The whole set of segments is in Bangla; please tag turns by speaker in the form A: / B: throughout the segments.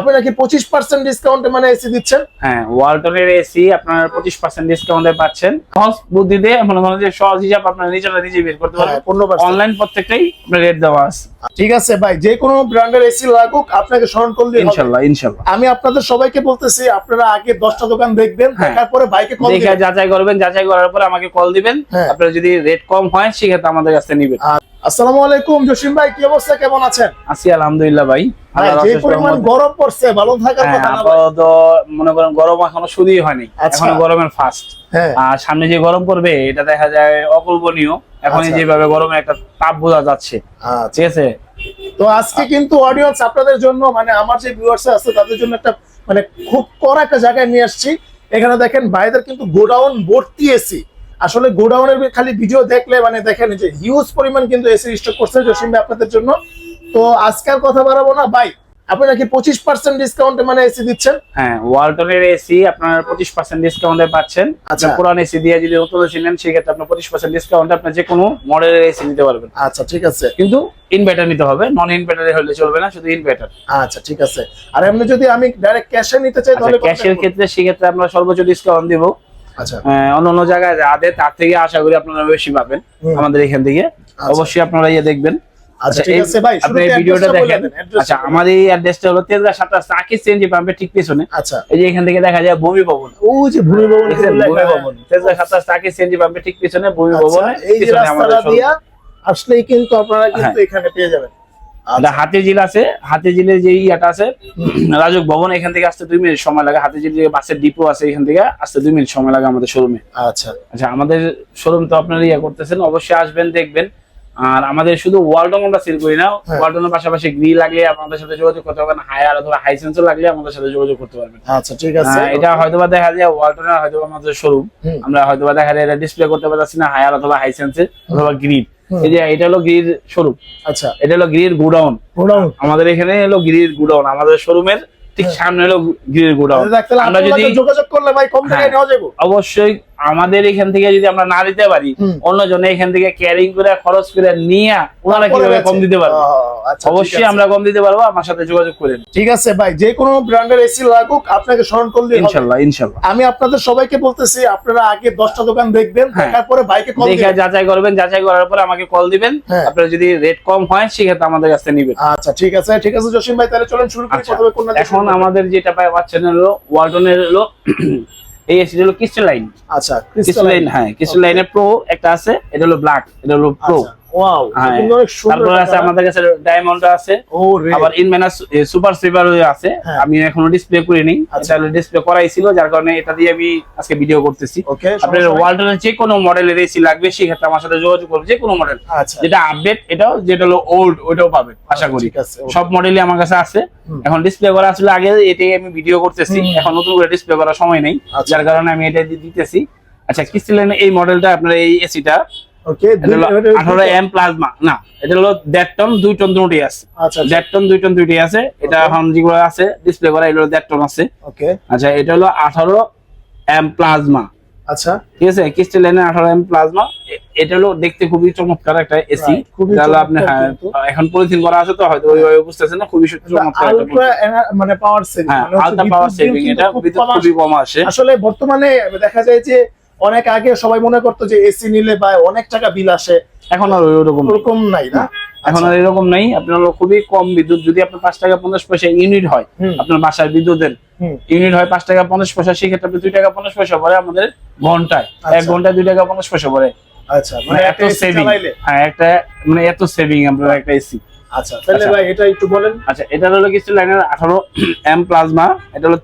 A: আপনি নাকি পঁচিশ পার্সেন্ট ডিসকাউন্টে মানে এসি দিচ্ছেন?
B: হ্যাঁ ওয়ালটনের এসি আপনার পঁচিশ পার্সেন্ট ডিসকাউন্টে পাচ্ছেন। সহজ বুদ্ধিতে মনে করেন যে সহজ হিসাব আপনার নিজেরা নিজে বের করতে
A: হ্যাঁ
B: পারবেন অনলাইন প্রত্যেকটাই আপনার রেট দেওয়া আছে।
A: ঠিক আছে ভাই যে কোনো ব্র্যান্ডের এসি লাগুক আপনাকে স্মরণ করলে হবে।
B: ইনশাল্লাহ ইনশাল্লাহ।
A: আমি আপনাদের সবাইকে বলতেছি আপনারা আগে দশটা দোকান দেখবেন
B: হ্যাঁ।
A: দেখার পরে বাইকে কল
B: যাচাই করবেন যাচাই করার পরে আমাকে কল দিবেন।
A: হ্যাঁ।
B: আপনার যদি রেট কম হয় সেক্ষেত্রে আমাদের কাছে নিবেন।
A: আসসালামু আলাইকুম জসিম ভাই কি অবস্থা? কেমন আছেন?
B: আছি আলহামদুলিল্লাহ ভাই।
A: ভাই, যে পরিমাণ গরম পড়ছে ভালো থাকার
B: হ্যাঁ,
A: কথা না
B: আপাতত মনে করেন গরম এখনও শুরুই হয়নি
A: আচ্ছা।
B: এখনও গরমের ফার্স্ট
A: হ্যাঁ।
B: আর সামনে যে গরম পড়বে এটা দেখা যায় অকল্পনীয়। এখন
A: আচ্ছা।
B: যেভাবে গরমে একটা তাপ বোঝা যাচ্ছে।
A: আচ্ছা।
B: ঠিক আছে?
A: তো আজকে কিন্তু অডিয়েন্স আপনাদের জন্য মানে আমার যে ভিউয়ার্স আছে তাদের জন্য একটা মানে খুব কড়া একটা জায়গায় নিয়ে আসছি। এখানে দেখেন বাইরের কিন্তু গোডাউন ভর্তি এসি আসলে গোডাউনের খালি ভিডিও দেখলে মানে দেখেন যে হিউজ পরিমাণ কিন্তু এসি স্টক করছে জসিম ভাই আপনাদের জন্য। তো আজকাল কথা বাড়াবো না। ভাই আপনি নাকি পঁচিশ পার্সেন্ট ডিসকাউন্টে মানে এসি দিচ্ছেন?
B: হ্যাঁ ওয়ালটনের এসি আপনার পঁচিশ পার্সেন্ট ডিসকাউন্টে পাচ্ছেন।
A: আচ্ছা।
B: আচ্ছা পুরান এসি দিয়ে যদি নতুন এসি নেন সেক্ষেত্রে আপনার পঁচিশ পার্সেন্ট ডিসকাউন্টে আপনার যে কোনো মডেলের এসি নিতে পারবেন।
A: আচ্ছা ঠিক আছে।
B: কিন্তু ইনভার্টার নিতে হবে নন ইনভার্টারে হলে চলবে না শুধু ইনভার্টার
A: আচ্ছা ঠিক আছে। আর এমনি যদি আমি ডাইরেক্ট ক্যাশে নিতে চাই
B: আচ্ছা
A: তাহলে
B: ক্যাশের ক্ষেত্রে সেক্ষেত্রে আমরা সর্বোচ্চ ডিসকাউন্ট দিব?
A: আচ্ছা
B: অন্য অন্য জায়গায় যা দেয় তার থেকে আশা করি আপনারা বেশি পাবেন আমাদের এখান থেকে। অবশ্যই আপনারা ইয়ে দেখবেন।
A: আচ্ছা ঠিক আছে ভাই
B: আপনি ভিডিওটা
A: address টা বলে
B: দেখেন। আচ্ছা আমার এই অ্যাড্রেসটা হলো সাতাশ সিএনজি পাম্পের ঠিক পিছনে।
A: আচ্ছা।
B: এই যে এখান থেকে দেখা যায় ভূমি ভবন।
A: ও যে ভূমি ভবন
B: দেখছেন? ভূমি ভবন। তেজগা সাতাশ আকিস সিএনজি পাম্পের ঠিক পিছনে ভূমি
A: আচ্ছা,
B: ভবনে
A: এই যে রাস্তাটা দিয়া আসলেই কিন্তু আপনারা কিন্তু
B: হ্যাঁ।
A: এখানে পেয়ে যাবেন।
B: এটা হাতিঝিল আছে হাতিঝিলের যে ইয়াটা আছে রাজক ভবন এখান থেকে আসতে দুই মিনিট সময় লাগে। হাতিঝিল যে বাসের ডিপো আছে এখান থেকে আসতে দুই মিনিট সময় লাগে আমাদের শোরুমে
A: আচ্ছা।
B: আচ্ছা আমাদের শোরুম তো আপনারা ইয়া করতেছেন অবশ্যই আসবেন দেখবেন। আর আমাদের শুধু ওয়ালটন আমরা সেল করি না
A: হ্যাঁ।
B: ওয়ালটনের পাশাপাশি গ্রিল লাগলে আমাদের সাথে যোগাযোগ করতে পারবেন হায়ার অথবা হাইসেন্সও লাগলে আমাদের সাথে যোগাযোগ করতে পারবেন।
A: আচ্ছা ঠিক আছে।
B: এটা হয়তোবা দেখা যায় ওয়ালটনের হয়তোবা আমাদের শোরুম। আমরা হয়তোবা দেখা যায় এটা ডিসপ্লে করতে পারছি না হায়ার অথবা হাইসেন্সের অথবা গ্রিড। এই যে এটা হলো গ্রির শোরুম।
A: আচ্ছা।
B: এটা হলো গ্রির গোডাউন।
A: গোডাউন।
B: আমাদের এখানে হলো গ্রির গোডাউন। আমাদের শোরুমের ঠিক
A: হ্যাঁ।
B: সামনে হলো গিরির গোডাউন।
A: তাহলে
B: আমরা যদি-
A: যোগাযোগ করলে ভাই কম টাকায়
B: হ্যাঁ।
A: নেওয়া যাবে।
B: অবশ্যই আমাদের এখান থেকে যদি আমরা না দিতে পারি। অন্য জনে এখান থেকে ক্যারিং করে খরচ করে নিয়ে ওনারা কীভাবে কম দিতে পারবে?
A: আচ্ছা
B: অবশ্যই আমরা কম দিতে পারব আমার সাথে যোগাযোগ করেন
A: ঠিক আছে ভাই যে কোনো ব্র্যান্ডের এসি লাগুক আপনাকে স্মরণ করলে
B: ইনশাল্লাহ ইনশাল্লাহ।
A: আমি আপনাদের সবাইকে বলতেছি আপনারা আগে দশটা দোকান দেখবেন
B: হ্যাঁ।
A: দেখার পরে বাইকে কল
B: দেখে যাচাই করবেন যাচাই করার পরে আমাকে কল দিবেন।
A: হ্যাঁ।
B: আপনার যদি রেট কম হয় সেক্ষেত্রে আমাদের কাছে নিবেন।
A: আচ্ছা ঠিক আছে। ঠিক আছে জসিম ভাই তাহলে চলেন শুরু করি
B: আচ্ছা,
A: প্রথমে কোন
B: এখন আমাদের যেটা পাই পাচ্ছেন হলো ওয়ালটনের হলো এই এসি হলো ক্রিস্টালাইন
A: আচ্ছা
B: ক্রিস্টালাইন হ্যাঁ ক্রিস্টালাইনের প্রো একটা আছে এটা হলো ব্ল্যাক এটা হলো প্রো
A: ওয়াও
B: হ্যাঁ।
A: কিন্তু অনেক সুন্দর
B: তারপর আছে আমাদের কাছে ডায়মন্ড আছে।
A: ও
B: আবার ইনম্যানাস সুপার স্লিপার আছে।
A: হ্যাঁ।
B: আমি এখনও ডিসপ্লে করিনি।
A: আচ্ছা।
B: ডিসপ্লে করাই ছিল যার কারণে এটা দিয়ে আমি আজকে ভিডিও করতেছি।
A: ওকে
B: আপনার ওয়ালটনের যে কোনো মডেলের এসি লাগবে সেক্ষেত্রে আমার সাথে যোগাযোগ করবে যে কোনো মডেল
A: আচ্ছা।
B: যেটা আপডেট এটাও যেটা হলো ওল্ড ওটাও পাবেন আশা করি। সব মডেলই আমার কাছে আছে। এখন ডিসপ্লে করা আসলে আগে এটাই আমি ভিডিও করতেছি। এখন নতুন করে ডিসপ্লে করার সময় নেই।
A: আচ্ছা।
B: যার কারণে আমি এটা দিতেছি। আচ্ছা কিস্তিলেন এই মডেলটা আপনার এই এসিটা
A: ওকে
B: এম প্লাজমা না এটা হলো দেড় টন দুই টন দুটি আছে।
A: আচ্ছা
B: দেড় টন দুই টন দুইটি আছে। এটা এখন যেগুলো আছে ডিসপ্লে করা এগুলো দেড় টন আছে।
A: ওকে
B: আচ্ছা এটা হলো আঠারো এম প্লাজমা
A: আচ্ছা।
B: ঠিক আছে? কিস্টি লাইনে এম প্লাজমা এটা হলো দেখতে খুবই চমৎকার একটা এসি
A: খুবই
B: আপনি এখন পলিথিন করা আছে তো হয়তো ওইভাবে বুঝতেছেন না খুবই চমৎকার
A: আলট্রা মানে পাওয়ার সেভিং
B: হ্যাঁ আলট্রা পাওয়ার সেভিং এটা খুবই কম আসে।
A: আসলে বর্তমানে দেখা যায় যে অনেক আগে সবাই মনে করতো যে এসি নিলে বা অনেক টাকা বিল আসে।
B: এখন আর ওরকম নেই।
A: ওরকম নাই না?
B: এখন আর এরকম নাই। আপনার খুবই কম বিদ্যুৎ। যদি আপনার পাঁচ টাকা পঞ্চাশ পয়সা ইউনিট হয় আপনার বাসার বিদ্যুতের ইউনিট হয় পাঁচ টাকা পঞ্চাশ পয়সা সেক্ষেত্রে আপনি দুই টাকা পঞ্চাশ পয়সা পরে আমাদের ঘন্টায় এক
A: আচ্ছা।
B: ঘন্টায় দুই টাকা পঞ্চাশ পয়সা পরে।
A: আচ্ছা মানে
B: মানে
A: এত
B: সেভিং হ্যাঁ একটা মানে এত সেভিং আপনার একটা এসি।
A: আচ্ছা তাহলে
B: আচ্ছা।
A: ভাই এটা একটু বলেন।
B: আচ্ছা এটা হলো কিছু লাইনের আঠারো এম প্লাজমা। এটা হলো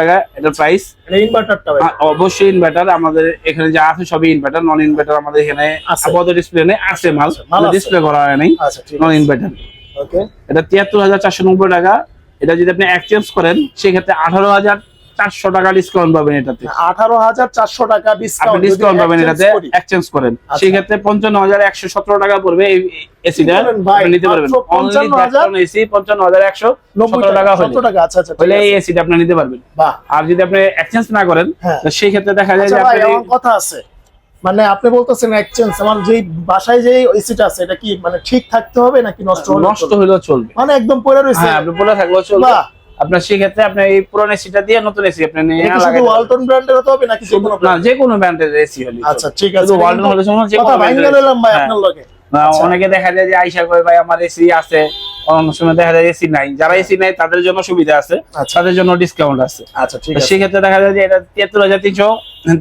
B: টাকা প্রাইস
A: এটা ইনভার্টারটা ভাই।
B: অবশ্যই ইনভার্টার আমাদের এখানে যা আছে সবই ইনভার্টার নন ইনভার্টার আমাদের এখানে
A: আছে।
B: আপাতত ডিসপ্লে নেই আছে মাল।
A: আচ্ছা,
B: ডিসপ্লে করা হয় নাই
A: আচ্ছা
B: নন ইনভার্টার
A: ওকে
B: এটা তিয়াত্তর হাজার চারশো নব্বই টাকা। এটা যদি আপনি এক্সচেঞ্জ করেন সেক্ষেত্রে আঠারো হাজার চারশো টাকা ডিসকাউন্ট পাবেন এটাতে।
A: আঠারো হাজার চারশো টাকা ডিসকাউন্ট
B: ডিসকাউন্ট পাবেন এটাতে এক্সচেঞ্জ করেন।
A: আচ্ছা।
B: সেক্ষেত্রে পঞ্চান্ন হাজার একশো সতেরো টাকা পড়বে এই এসিটা নিতে পারবেন
A: মাত্র 55,000
B: এসি পঞ্চান্ন হাজার একশো
A: নব্বই
B: টাকা
A: টাকা
B: হলে।
A: সত্তর টাকা আচ্ছা আচ্ছা ঠিক
B: এই এসিটা আপনি নিতে পারবেন।
A: বাহ।
B: আর যদি আপনি এক্সচেঞ্জ না করেন
A: হ্যাঁ।
B: সেই ক্ষেত্রে দেখা যায় যে
A: ভাই
B: আপনি
A: আমার কথা আছে। মানে আপনি বলতেছেন এক্সচেঞ্জ আমার যেই বাসায় যেই এসিটা আছে এটা কি মানে ঠিক থাকতে হবে নাকি নষ্ট হলে
B: নষ্ট
A: চলবে?
B: হলেও চলবে।
A: মানে একদম পড়ে রয়েছে।
B: হ্যাঁ আপনি পরে থাকলেও চলবে।
A: বাহ।
B: আপনার সেক্ষেত্রে আপনি এই পুরনো এসিটা দিয়ে নতুন এসি আপনি
A: ওয়ালটন ব্র্যান্ডের হতে হবে নাকি
B: না যে কোনো ব্র্যান্ডের এসি হলে
A: আচ্ছা ঠিক আছে।
B: ওয়ালটন হলে সময় যে
A: কথা ভাই
B: হ্যাঁ।
A: আপনার লগে। আচ্ছা।
B: অনেকে দেখা যায় যে আইসা করে ভাই আমার এসি আছে। অন্য সময় দেখা যায় এসি নাই। যারা এসি নাই তাদের জন্য সুবিধা আছে।
A: আচ্ছা।
B: তাদের জন্য ডিসকাউন্ট আছে।
A: আচ্ছা ঠিক আছে।
B: সেক্ষেত্রে দেখা যায় যে এটা তিয়াত্তর হাজার তিনশো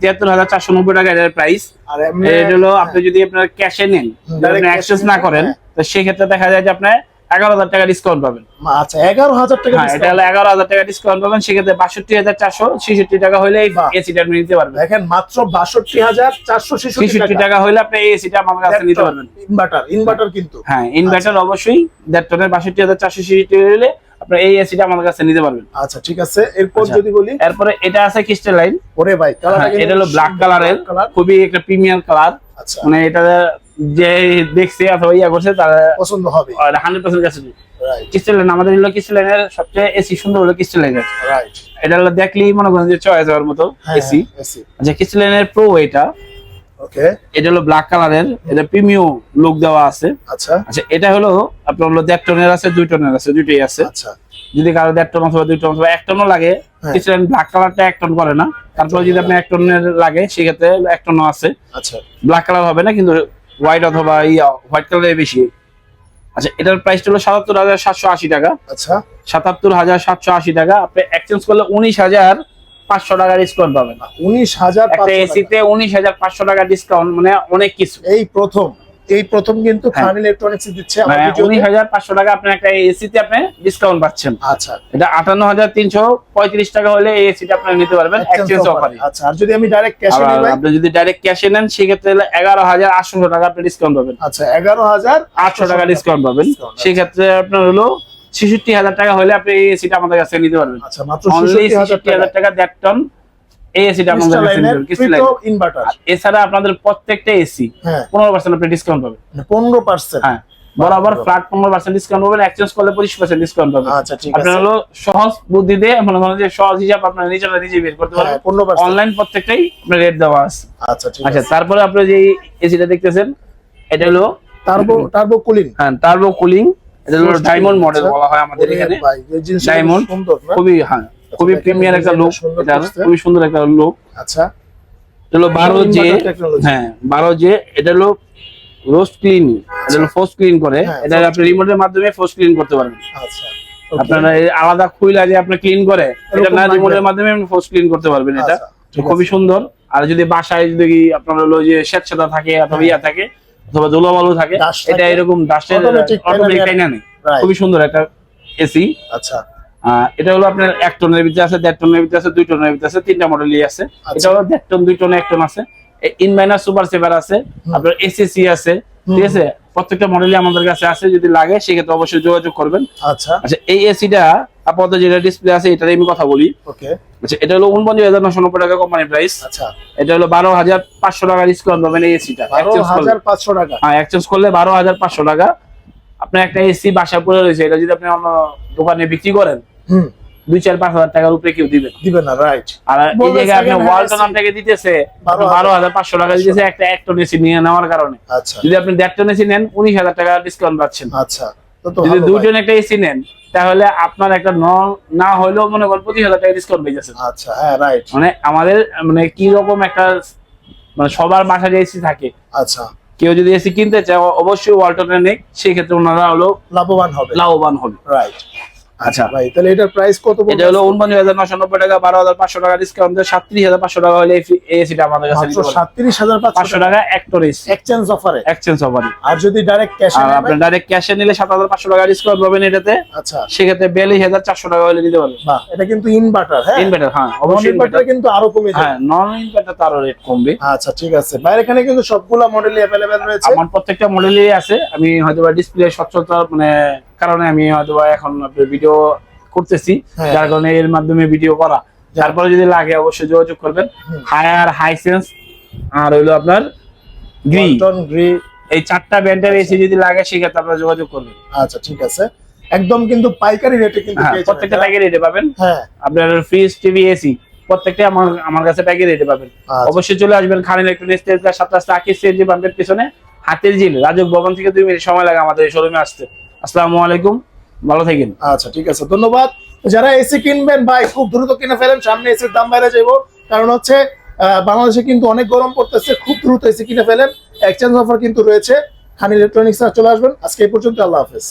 B: তিয়াত্তর হাজার চারশো নব্বই টাকা এটার প্রাইস এটা হলো আপনি যদি আপনার ক্যাশে নেন অ্যাক্সেস না করেন
A: হ্যাঁ।
B: তো সেক্ষেত্রে দেখা যায় যে আপনার এগারো হাজার টাকা ডিসকাউন্ট পাবেন।
A: আচ্ছা এগারো হাজার টাকা
B: হ্যাঁ এটা হলো এগারো হাজার টাকা ডিসকাউন্ট পাবেন সেক্ষেত্রে বাষট্টি হাজার চারশো ছেষট্টি টাকা হলে এই এসিটা আপনি নিতে পারবেন।
A: দেখেন মাত্র বাষট্টি হাজার চারশো
B: ছেষট্টি
A: ছেষট্টি
B: টাকা হলে আপনি এই এসিটা আমার কাছে নিতে পারবেন।
A: ইনভার্টার ইনভার্টার কিন্তু।
B: হ্যাঁ ইনভার্টার অবশ্যই দেড় টনের বাষট্টি হাজার চারশো ছেষট্টি হলে আপনি এই এসিটা কাছে নিতে পারবেন।
A: আচ্ছা ঠিক আছে। এরপর
B: আচ্ছা।
A: যদি বলি
B: এরপরে এটা আছে ক্রিস্টাল লাইন
A: ওরে ভাই
B: এটা হলো ব্ল্যাক কালারের খুবই একটা প্রিমিয়াম কালার
A: আচ্ছা।
B: মানে এটা যে দেখছে অথবা ইয়া করছে তারা
A: পছন্দ হবে।
B: হান্ড্রেড পার্সেন্ট কাছে ক্রিস্টাল লাইন আমাদের হলো ক্রিস্টাল লাইনের সবচেয়ে এসি সুন্দর হলো ক্রিস্টাল লাইনের এটা হলো দেখলেই মনে করেন যে চয়েস হওয়ার মতো
A: হ্যাঁ,
B: এসি
A: এসি
B: আচ্ছা ক্রিস্টাল লাইনের প্রো এটা।
A: ওকে
B: এটা হলো ব্ল্যাক কালারের এটা প্রিমিয়াম লুক দেওয়া আছে।
A: আচ্ছা।
B: আচ্ছা এটা হলো আপনার হলো দেড় টনের আছে দুই টনের আছে দুইটাই আছে।
A: আচ্ছা।
B: যদি কারও দেড় টন অথবা দুই টন অথবা এক টনও লাগে
A: হ্যাঁ।
B: ক্রিস্টাল ব্ল্যাক কালারটা এক টন করে না। তারপরে যদি আপনি এক টনের লাগে সেক্ষেত্রে এক টনও আছে।
A: আচ্ছা।
B: ব্ল্যাক কালার হবে না কিন্তু হোয়াইট অথবা ইয়া হোয়াইট কালারের বেশি। আচ্ছা এটার প্রাইসটা হলো সাতাত্তর হাজার সাতশো আশি টাকা।
A: আচ্ছা।
B: সাতাত্তর হাজার সাতশো আশি টাকা আপনি এক্সচেঞ্জ করলে উনিশ হাজার পাঁচশো টাকা ডিসকাউন্ট পাবেন।
A: উনিশ হাজার
B: একটা এসিতে উনিশ হাজার পাঁচশো টাকা ডিসকাউন্ট মানে অনেক কিছু।
A: এই প্রথম। এই প্রথম কিন্তু
B: হ্যাঁ।
A: খান ইলেকট্রনিক্স দিচ্ছে
B: মানে। উনিশ হাজার পাঁচশো টাকা আপনি একটা এসিতে আপনি ডিসকাউন্ট পাচ্ছেন।
A: আচ্ছা।
B: এটা আটান্ন হাজার তিনশো পঁয়ত্রিশ টাকা হলে এই এসিটা আপনি নিতে পারবেন এক্সচেঞ্জ অফারে
A: আচ্ছা আর যদি আমি ডাইরেক্ট ক্যাশে নিই
B: আপনি যদি ডাইরেক্ট ক্যাশে নেন সেক্ষেত্রে এগারো হাজার আটশো টাকা আপনি ডিসকাউন্ট পাবেন।
A: আচ্ছা এগারো হাজার
B: আটশো টাকা ডিসকাউন্ট পাবেন।
A: আচ্ছা।
B: সেক্ষেত্রে আপনার হলো ছেষট্টি হাজার টাকা হলে আপনি এই এসিটা আমাদের কাছে নিতে পারবেন।
A: আচ্ছা মাত্র ছেষট্টি হাজার টাকা
B: দেড় টন এই এসিটা
A: ইনভার্টার
B: এছাড়া আপনাদের প্রত্যেকটা এসি
A: হ্যাঁ।
B: পনেরো পার্সেন্ট আপনি ডিসকাউন্ট পাবেন।
A: পনেরো পার্সেন্ট
B: হ্যাঁ বরাবর ফ্ল্যাট পনেরো পার্সেন্ট ডিসকাউন্ট পাবেন এক্সচেঞ্জ করলে পঁচিশ পার্সেন্ট ডিসকাউন্ট পাবেন।
A: আচ্ছা
B: আপনার হলো সহজ বুদ্ধিতে মনে করেন যে সহজ হিসাব আপনার নিজেরা নিজে বের করতে
A: হ্যাঁ
B: পারবেন অনলাইন প্রত্যেকটাই আপনার রেট দেওয়া আছে।
A: আচ্ছা
B: আচ্ছা তারপরে আপনি যে এসিটা দেখতেছেন এটা হলো
A: টার্বো টার্বো কুলিং
B: হ্যাঁ টার্বো কুলিং এটা হলো ডায়মন্ড মডেল বলা হয় আমাদের এখানে।
A: না?
B: খুবই হ্যাঁ খুবই প্রিমিয়ার একটা লুক এটা খুবই সুন্দর একটা লুক
A: আচ্ছা।
B: এটা হলো বারো হ্যাঁ বারো এটা হলো রোস্ট ক্লিন এটা হলো ফোর্স ক্লিন করে।
A: হ্যাঁ,
B: এটা আপনি রিমোটের মাধ্যমে ফোর্স ক্লিন করতে পারবেন।
A: আচ্ছা
B: আপনার আলাদা খুইলা যে আপনি ক্লিন করে এটা না রিমোটের মাধ্যমে আপনি ফোর্স ক্লিন করতে পারবেন এটা।
A: আচ্ছা,
B: খুবই সুন্দর। আর যদি বাসায় যদি আপনার হলো যে স্বেচ্ছাতা থাকে অথবা ইয়া থাকে অথবা ধুলোবালু থাকে এটা এরকম ডাস্টের অটোমেটিক
A: টাইনা
B: নেই। খুবই সুন্দর একটা এসি
A: আচ্ছা।
B: এটা হলো আপনার এক টনের ভিতরে আছে দেড় টনের ভিতরে আছে দুই টনের ভিতরে আছে তিনটা মডেলই আছে।
A: আচ্ছা।
B: এটা হলো দেড় টন দুই টন এক টন আছে। ইনমাইনার সুপার সেভার আছে আপনার এসএসসি আছে ঠিক আছে? প্রত্যেকটা মডেলই আমাদের কাছে আছে যদি লাগে সেক্ষেত্রে অবশ্যই যোগাযোগ করবেন।
A: আচ্ছা।
B: আচ্ছা এই এসিটা আপাতত যেটা ডিসপ্লে আছে এটার আমি কথা বলি।
A: ওকে।
B: আচ্ছা এটা হলো উনপঞ্চাশ হাজার নশো নব্বই টাকা কোম্পানি প্রাইস
A: আচ্ছা।
B: এটা হলো বারো হাজার পাঁচশো টাকা ডিসকাউন্ট পাবেন এই এসিটা
A: পাঁচশো টাকা।
B: হ্যাঁ এক্সচেঞ্জ করলে বারো হাজার পাঁচশো টাকা। আপনার একটা এসি বাসা পড়ে রয়েছে এটা যদি আপনি অন্য দোকানে বিক্রি করেন
A: হুম।
B: দুই চার পাঁচ হাজার টাকার উপরে কেউ দিবেন
A: দিবে না রাইট
B: আর এই জায়গায় আপনি ওয়ালটন আপনাকে দিতেছে
A: বারো
B: হাজার। পাঁচশো টাকা দিতেছে একটা এক টন এসি নিয়ে নেওয়ার কারণে।
A: আচ্ছা।
B: যদি আপনি দেড় টন এসি নেন উনিশ হাজার টাকা ডিসকাউন্ট পাচ্ছেন।
A: আচ্ছা
B: যদি দুই টন একটা এসি নেন তাহলে আপনার একটা ন না হলেও মনে করেন পঁচিশ হাজার টাকা ডিসকাউন্ট পেয়ে যাচ্ছেন।
A: আচ্ছা হ্যাঁ রাইট
B: মানে আমাদের মানে কি রকম একটা মানে সবার বাসায় এসি থাকে
A: আচ্ছা।
B: কেউ যদি এসি কিনতে চায় অবশ্যই ওয়ালটনে নেই সেই ক্ষেত্রে ওনারা হলো
A: লাভবান হবে।
B: লাভবান হবে।
A: রাইট
B: আচ্ছা।
A: ভাই তাহলে এটার প্রাইস কত
B: এটা হলো উনপঞ্চাশ হাজার নশো নব্বই টাকা বারো হাজার পাঁচশো টাকা ডিসকাউন্ট হাজার পাঁচশো টাকা হলে এই এসিটা আমাদের কাছে
A: হাজার
B: পাঁচশো
A: পাঁচশো
B: টাকা এক
A: এক্সচেঞ্জ অফারে
B: এক্সচেঞ্জ অফারে
A: আর যদি ডাইরেক্ট ক্যাশ
B: আর আপনি ডাইরেক্ট ক্যাশে নিলে সাত হাজার পাঁচশো টাকা ডিসকাউন্ট পাবেন এটাতে।
A: আচ্ছা।
B: সেক্ষেত্রে বিয়াল্লিশ হাজার চারশো টাকা হলে দিতে পারবেন।
A: বাহ এটা কিন্তু ইনভার্টার হ্যাঁ?
B: ইনভার্টার হ্যাঁ অবশ্যই
A: ইনভার্টার কিন্তু আরও কমে যাবে।
B: হ্যাঁ নন ইনভার্টার তারও রেট কমবে।
A: আচ্ছা ঠিক আছে। বাইরে এখানে কিন্তু সবগুলা মডেলই অ্যাভেলেবেল রয়েছে।
B: আমার প্রত্যেকটা মডেলই আছে। আমি হয়তো ডিসপ্লে স্বচ্ছতা মানে কারণে আমি হয়তো এখন ভিডিও করতেছি
A: হ্যাঁ।
B: যার কারণে এর মাধ্যমে ভিডিও করা। তারপরে যদি লাগে অবশ্যই যোগাযোগ করবেন। হায়ার হাইসেন্স আর হইল আপনার গ্রি।
A: গ্রি।
B: এই চারটা ব্র্যান্ডের এসি যদি লাগে সেক্ষেত্রে আপনারা যোগাযোগ করবেন।
A: আচ্ছা ঠিক আছে। একদম কিন্তু পাইকারি রেটে কিন্তু
B: হ্যাঁ প্রত্যেকটা
A: যারা-
B: রেটে পাবেন।
A: হ্যাঁ।
B: আপনার ফ্রিজ টিভি এসি প্রত্যেকটা আমার আমার কাছে প্যাকেট রেটে পাবেন।
A: আচ্ছা।
B: অবশ্যই চলে আসবেন খান ইলেকট্রনিক্স তেজগাঁ সাত রাস্তা আকিস সিএনজি পাম্পের পিছনে হাতের জিল রাজক ভবন থেকে দুই মিনিট সময় লাগে আমাদের শোরুমে আসতে। আসসালামু আলাইকুম। ভালো থাকেন।
A: আচ্ছা ঠিক আছে। ধন্যবাদ। যারা এসি কিনবেন ভাই খুব দ্রুত কিনে ফেলেন, সামনে এসির দাম বাইরে যাব কারণ হচ্ছে বাংলাদেশে কিন্তু অনেক গরম পড়তেছে, খুব দ্রুত এসি কিনে ফেলেন। এক্সচেঞ্জ অফার কিন্তু রয়েছে। খান ইলেকট্রনিক্স চলে আসবেন। আজকে এই পর্যন্ত আল্লাহ হাফেজ।